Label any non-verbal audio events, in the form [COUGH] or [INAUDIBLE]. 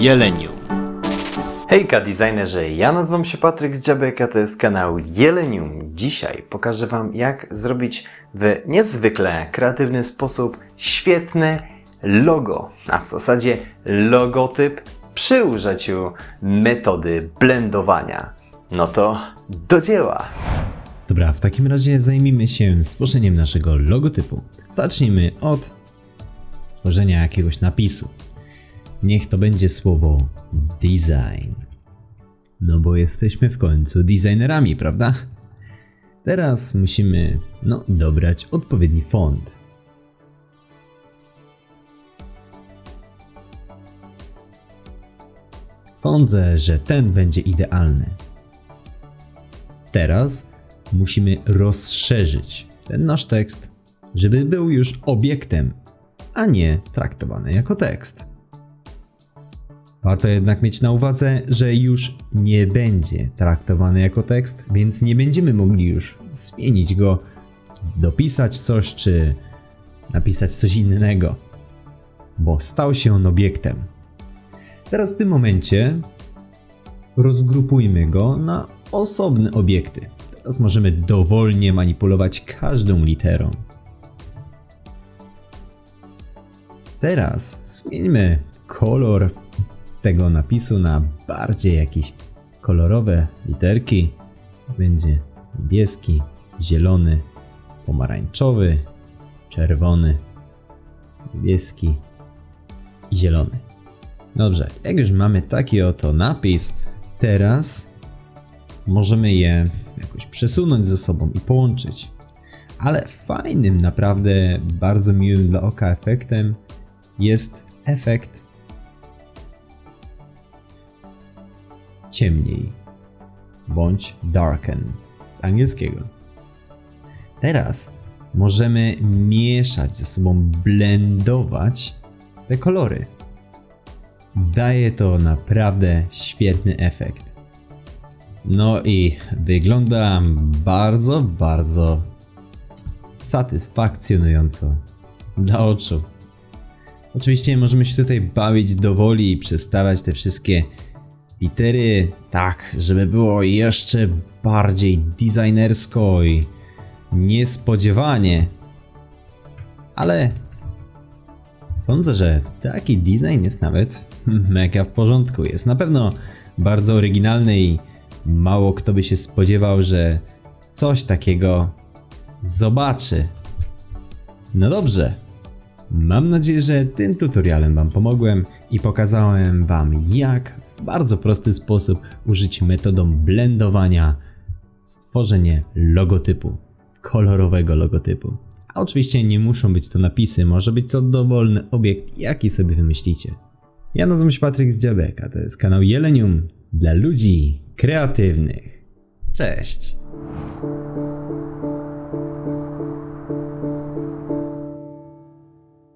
Jeleniu. Hejka designerzy, ja nazywam się Patryk z Dziabek, a to jest kanał Jelenium. Dzisiaj pokażę Wam jak zrobić w niezwykle kreatywny sposób świetne logo, a w zasadzie logotyp przy użyciu metody blendowania. No to do dzieła! Dobra, w takim razie zajmijmy się stworzeniem naszego logotypu. Zacznijmy od stworzenia jakiegoś napisu. Niech to będzie słowo design. No bo jesteśmy w końcu designerami, prawda? Teraz musimy, no, dobrać odpowiedni font. Sądzę, że ten będzie idealny. Teraz musimy rozszerzyć ten nasz tekst, żeby był już obiektem, a nie traktowany jako tekst. Warto jednak mieć na uwadze, że już nie będzie traktowany jako tekst, więc nie będziemy mogli już zmienić go, dopisać coś czy napisać coś innego, bo stał się on obiektem. Teraz w tym momencie rozgrupujmy go na osobne obiekty. Teraz możemy dowolnie manipulować każdą literą. Teraz zmieńmy kolor tego napisu na bardziej jakieś kolorowe literki. Będzie niebieski, zielony, pomarańczowy, czerwony, niebieski i zielony. Dobrze, jak już mamy taki oto napis, teraz możemy je jakoś przesunąć ze sobą i połączyć. Ale fajnym, naprawdę bardzo miłym dla oka efektem jest efekt ciemniej bądź darken z angielskiego. Teraz możemy mieszać ze sobą, blendować te kolory. Daje to naprawdę świetny efekt. No i wygląda bardzo, bardzo satysfakcjonująco dla oczu. Oczywiście możemy się tutaj bawić do woli i przestawiać te wszystkie litery tak, żeby było jeszcze bardziej designersko i niespodziewanie. Ale sądzę, że taki design jest nawet [LAUGHS] mega w porządku. Jest na pewno bardzo oryginalny i mało kto by się spodziewał, że coś takiego zobaczy. No dobrze. Mam nadzieję, że tym tutorialem Wam pomogłem i pokazałem Wam, jak bardzo prosty sposób użyć metodą blendowania stworzenie logotypu, kolorowego logotypu. A oczywiście nie muszą być to napisy, może być to dowolny obiekt, jaki sobie wymyślicie. Ja nazywam się Patryk z Dziabek, a to jest kanał Jelenium dla ludzi kreatywnych. Cześć!